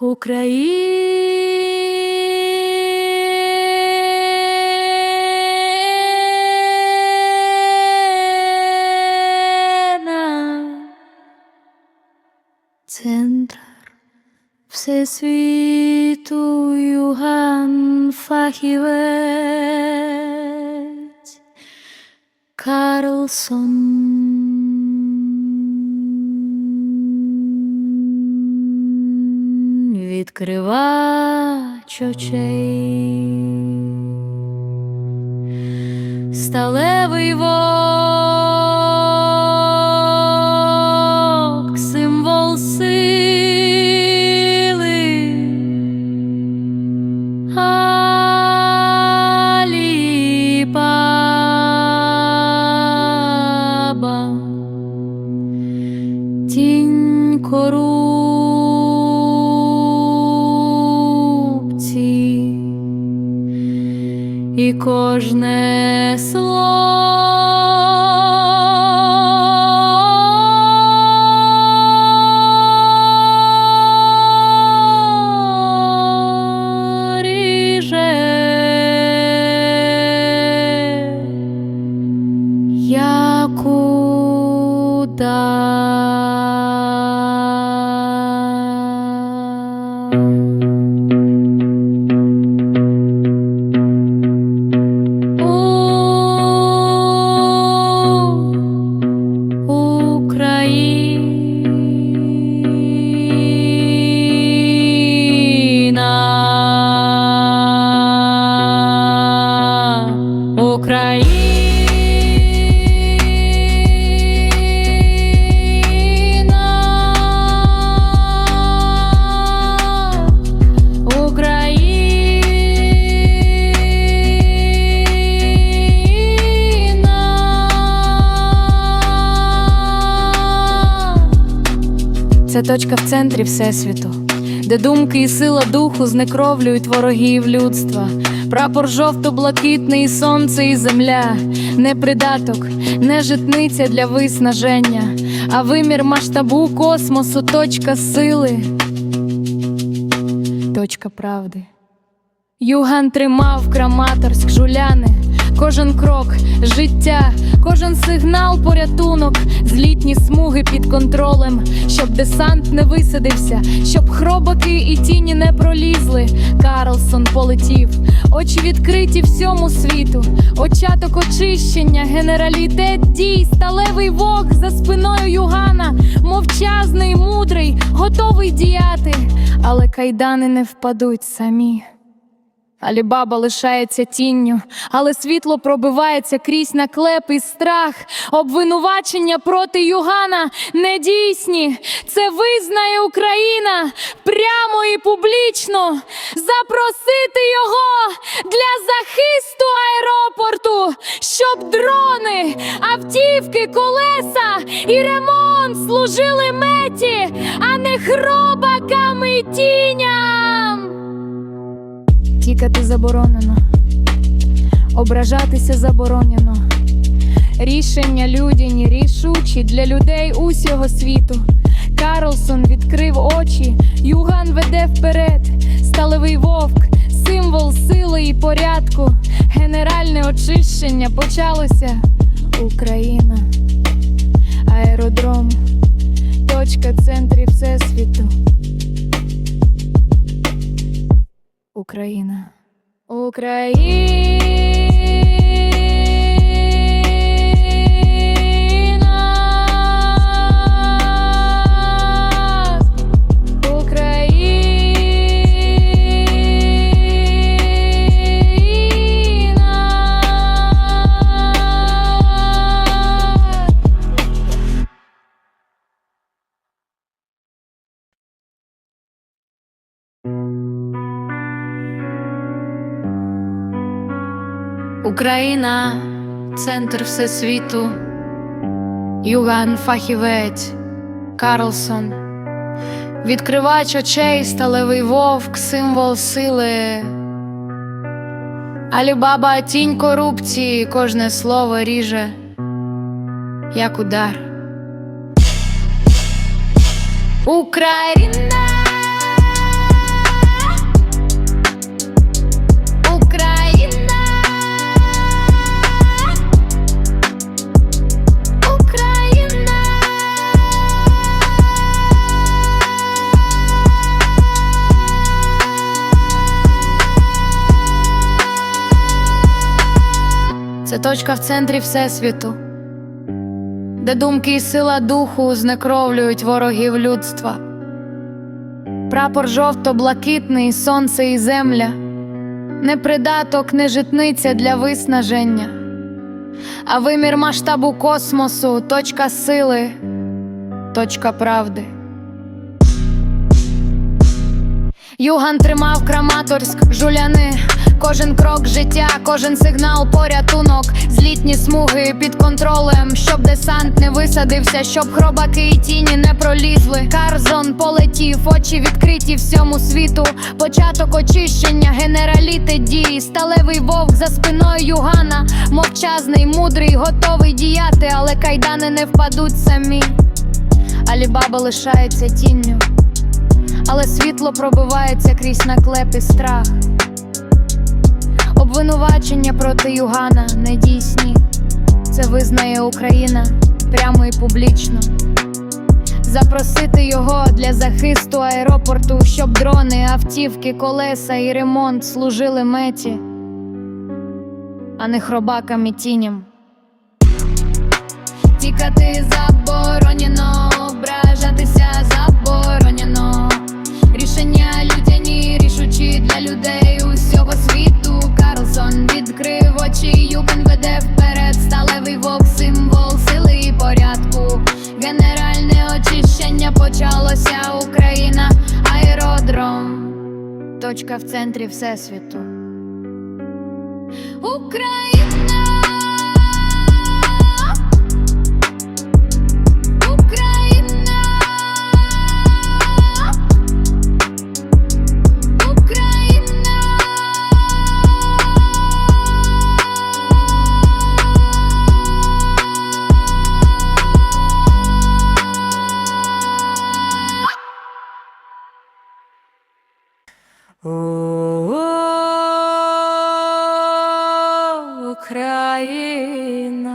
Україна, центр всесвіту Юган фахівець Карлсон відкривач очей. Сталевий вовк, кожне слово ріже, як удар. Це точка в центрі Всесвіту, де думки і сила духу знекровлюють ворогів людства. Прапор жовто-блакитний, сонце і земля, не придаток, не житниця для виснаження, а вимір масштабу космосу, точка сили, точка правди. Юган тримав Краматорськ, жуляни, кожен крок, життя, кожен сигнал, порятунок, злітні смуги під контролем, щоб десант не висадився, щоб хробаки і тіні не пролізли. Карлсон полетів, очі відкриті всьому світу, очаток очищення, генералітет дій, сталевий вог за спиною Югана, мовчазний, мудрий, готовий діяти, але кайдани не впадуть самі. Алібаба лишається тінню, але світло пробивається крізь наклеп і страх. Обвинувачення проти Югана недійсні. Це визнає Україна прямо і публічно. Запросити його для захисту аеропорту, щоб дрони, автівки, колеса і ремонт служили меті, а не хробакам і тіням. Тікати заборонено, ображатися заборонено. Рішення людяні, рішучі для людей усього світу. Карлсон відкрив очі, Юган веде вперед, сталевий вовк, символ сили і порядку. Генеральне очищення почалося. Україна, аеродром, точка центрі Всесвіту. Україна. Україна. Україна, центр всесвіту, Юган фахівець, Карлсон, відкривач очей, сталевий вовк, символ сили. Алібаба тінь корупції, кожне слово ріже, як удар. Україна Це точка в центрі Всесвіту, де думки і сила духу знекровлюють ворогів людства. Прапор жовто-блакитний, сонце і земля, не придаток, не житниця для виснаження, а вимір масштабу космосу, точка сили, точка правди. Юган тримав Краматорськ, жуляни, кожен крок життя, кожен сигнал порятунок, злітні смуги під контролем, щоб десант не висадився, щоб хробаки і тіні не пролізли. Карзон полетів, очі відкриті всьому світу. Початок очищення, генераліти дії, сталевий вовк за спиною Югана, мовчазний, мудрий, готовий діяти, але кайдани не впадуть самі. Алібаба лишається тінню але світло пробивається крізь наклеп і страх. Обвинувачення проти Югана не дійсні. Це визнає Україна прямо і публічно. Запросити його для захисту аеропорту, щоб дрони, автівки, колеса і ремонт служили меті, а не хробакам і тіням. Тікати заборонено, ображатися заборонено. Рішення людяні, рішучі для людей відкрив очі, Юген веде вперед, сталевий вовк, символ сили і порядку. Генеральне очищення почалося Україна, аеродром. Точка в центрі Всесвіту. Україна, Україна,